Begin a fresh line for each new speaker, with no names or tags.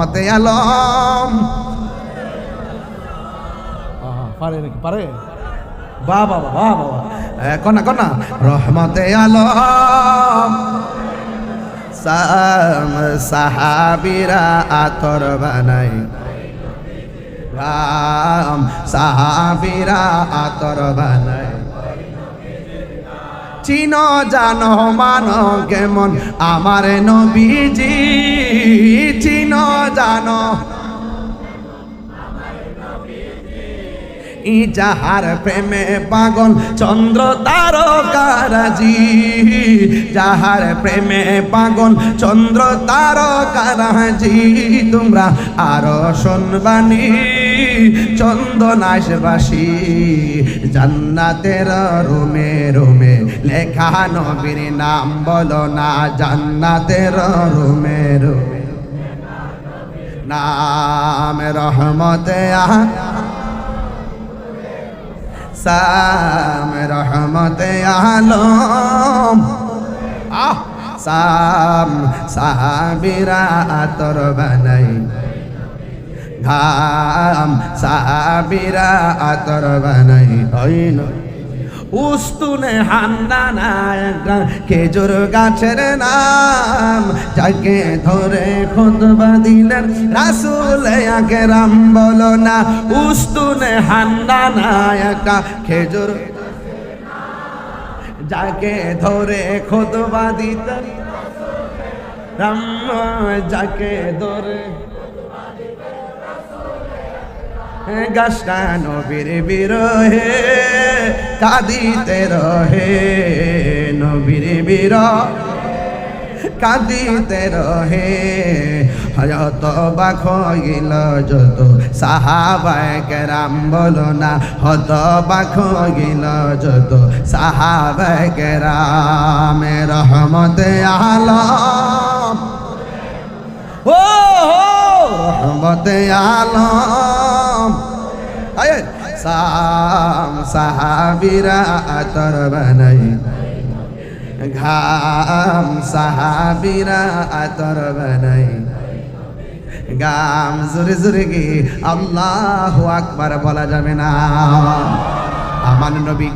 রহমতে আলম।
পারে নাকি? পারে?
বা বাবা বা বাবা কনা কনা রহমতে আলম। সাহাবিরা আতর বানাই। রাম সাহাবিরা আতর বানাই। চিন জানো মানো কেমন? আমার নবীজি যাহার প্রেমে পাগল চন্দ্র তারকারাজি। যাহার প্রেমে পাগল চন্দ্র তারকারাজি। তোমরা আরও শুনবানি চন্দনাশবাসী জান্নাতের রুমে রুমে লেখা নবীর নাম বলো না, জান্নাতের রুমে রুমে নাম রহমতে আহ সাম রহমতে আলম। আহ সাম সাহাবিরা আতর বানাই। ঘাম সাহাবিরা আতর বানাই। ওই উস্তুনে হান্নানা খেজুর গাছের নাম, যাকে ধরে খুতবা দিলেন রাসুল রাম বলো না, উস্তুনে হান্নানা একটা খেজুর যাকে ধরে খুতবা দিতেন রাম যাকে ধরে গাছটা নবীর বিরহে কাঁদিতে রহে নবীর বির কাঁদিতে রহে হয়ত বাখ গিল যত সাহাবায় কেরাম বলো না হত বাখ গিল যত সাহাবায় কেরাম রহমতে আলম। ও রহমতে আলম। সাম সাহাবিরা আতর বানাই। ঘাম সাহাবিরা আতর বানাই। গাম জোরে জোরে গে আল্লাহ আকবার বলা যাবে না। আমার নবী